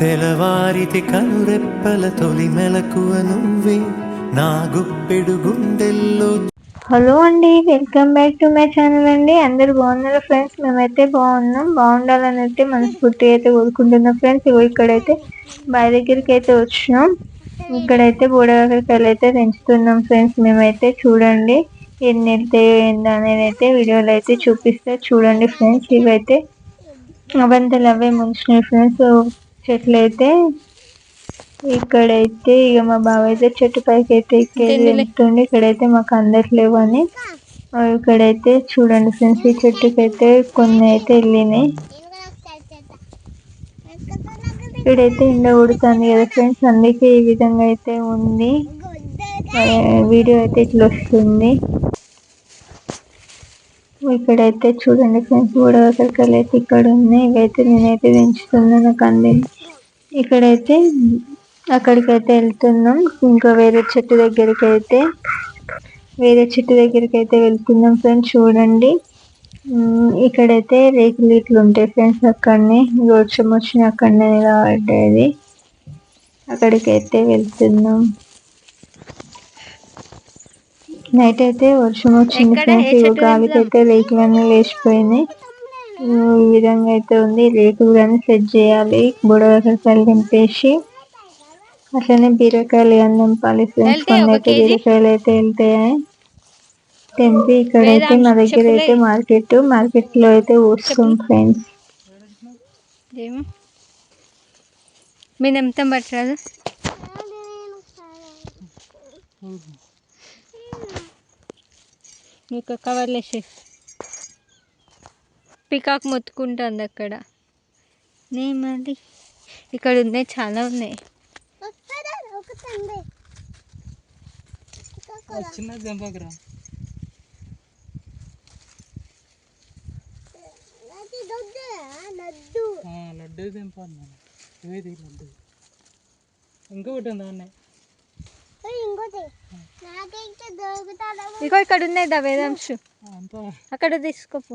తెలవారితి కనురెప్పల తొలి మెలకువ నువ్వే నా గుప్పెడు గుండెల్లో. హలో అండి welcome back to my channel అండి. అందరు బాగున్నారు ఫ్రెండ్స్? మేమైతే బాగున్నాం. బాగుండాలని అయితే మనస్ఫూర్తి అయితే కోరుకుంటున్నాం ఫ్రెండ్స్. ఇక్కడైతే బావి దగ్గరికి అయితే వచ్చినాం. ఇక్కడైతే బూడకాయలు అయితే పెంచుతున్నాం ఫ్రెండ్స్. మేమైతే చూడండి ఎన్ని వెళ్తాయో ఏందనేది అనేది అయితే వీడియోలో అయితే చూపిస్తే. చూడండి ఫ్రెండ్స్ ఇవైతే అవంతలు అవే ముంచినాయి ఫ్రెండ్స్. చెట్లు అయితే ఇక్కడైతే ఇక మా బావ అయితే చెట్టు పైకి అయితే ఎక్కేది వెళ్తుండే ఇక్కడైతే మాకు అందట్లేవు అని ఇక్కడైతే చూడండి ఫ్రెండ్స్ ఈ చెట్టుకి అయితే కొన్ని అయితే వెళ్ళినాయి. ఇక్కడైతే ఎండ కొడుతుంది కదా ఫ్రెండ్స్ అందుకే ఈ విధంగా అయితే ఉంది. వీడియో అయితే ఇట్లా వస్తుంది. ఇక్కడైతే చూడండి ఫ్రెండ్స్ కూడా ఒకరికలు అయితే ఇక్కడ ఉన్నాయి ఇవైతే నేనైతే పెంచుతున్నాను నాకు అంది ఇక్కడైతే అక్కడికైతే వెళ్తున్నాం. ఇంకా వేరే చెట్టు దగ్గరికి అయితే వేరే చెట్టు దగ్గరికి అయితే వెళ్తున్నాం ఫ్రెండ్స్ చూడండి. ఇక్కడైతే రేకులు ఇట్లు ఉంటాయి ఫ్రెండ్స్ అక్కడనే. వర్షం వచ్చిన అక్కడనే నిలబడ్డది అక్కడికైతే వెళ్తున్నాం. నైట్ అయితే వర్షం వచ్చింది ఫ్రెండ్స్. గాలికి అయితే రేకులన్నీ లేచిపోయినాయి. ఇగో ఈ విధంగా అయితే ఉంది. రేకులు కానీ సెట్ చేయాలి. బుడగకాయలు తెంపేసి అట్లనే బీరకాయలు కానీ తెంపాలి ఫ్రెండ్స్ కొన్ని అయితే బీరకాయలు అయితే వెళ్తాయి. తెంపి ఇక్కడైతే మా దగ్గర అయితే మార్కెట్ మార్కెట్లో అయితే వస్తాం ఫ్రెండ్స్ మీరు ఎంత పట్టరాదు. మీకు కవర్లు వేసి పికాక్ మొత్తుకుంటుంది అక్కడ. నే మరి ఇక్కడ ఉన్నాయి చాలా ఉన్నాయి. లడ్డు లడ్డు ఇంకొకటి ఉంది అన్నీ ఇగో ఇక్కడ ఉన్నాయి దా వేదాంశు. అక్కడ తీసుకోపు.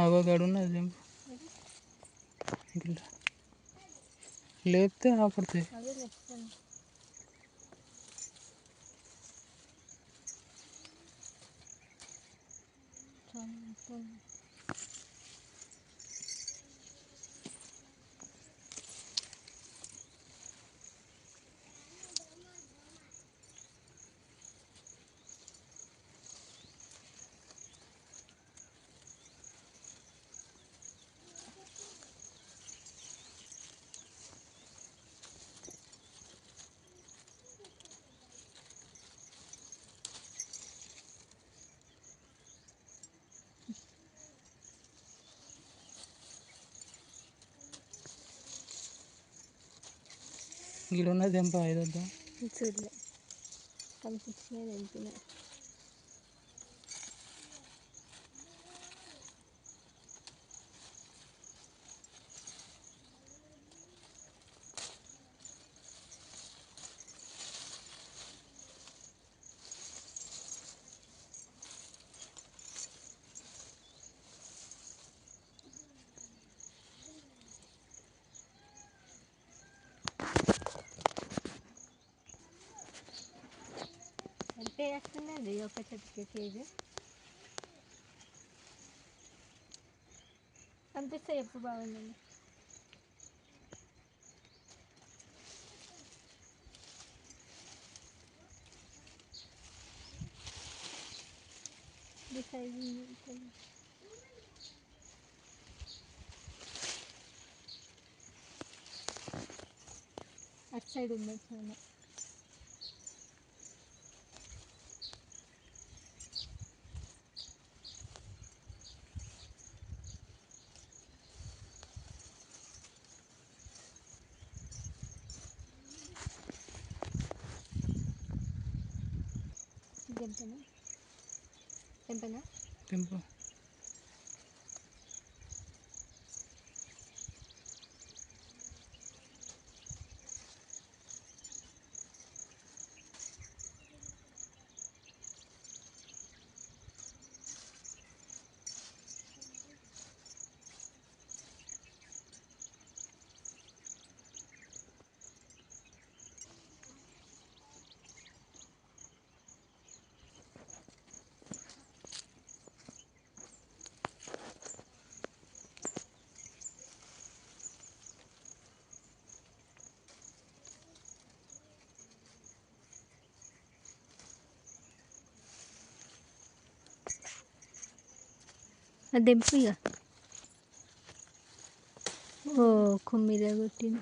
అగో గడు ఉన్నది దింపు ఇంకా లేపితే ఆపడతాయి ఇక్కడ ఉన్నది ఐదొద్దా చూడలే ఎంత వేస్తున్నది ఒక చెట్టుకి కేజీ కనిపిస్తే ఎప్పుడు బాగుందండి ఈ సైజు ఉంది, ఈ సైజు. అటు సైడ్ ఉంది చాలా తెంపనా తెంపనా తెంపు అది దింపు ఇక ఓ కుమ్మిద కొట్టిన.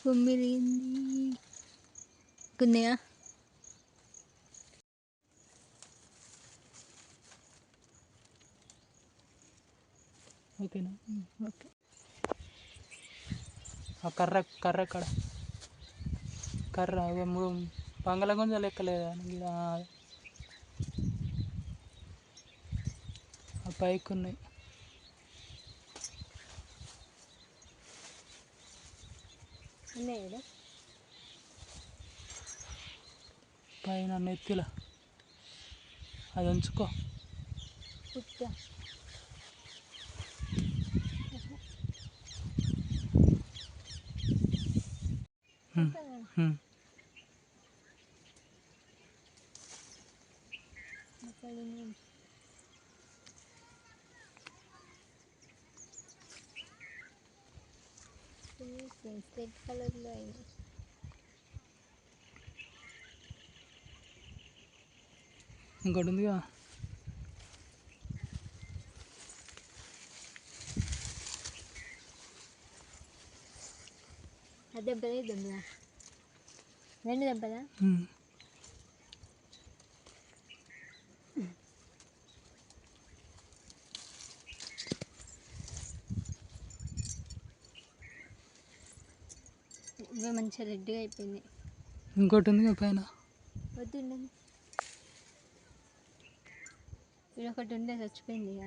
కుమ్మిరిగింది కున్నాయా ఓకేనా? ఓకే. కర్ర కర్ర కడ. కర్ర బంగాళ గుంజ లెక్కలేదా నీకు ఆ పైకి ఉన్నాయి. పైన నెత్తిల. అది ఉంచుకో. హ్మ్. అక్కడ ఉంది. రెడ్ కలర్లో అయింది ఇంకోటి ఉందిగా. అది దెబ్బదే దెబ్బదా రెండు దెబ్బదా మంచిగా రెడ్గా అయిపోయింది ఇంకోటి ఉందిగా పైన? వద్దు ఉండదు ఇక్కడ ఒకటి ఉండే చచ్చిపోయింది ఇక.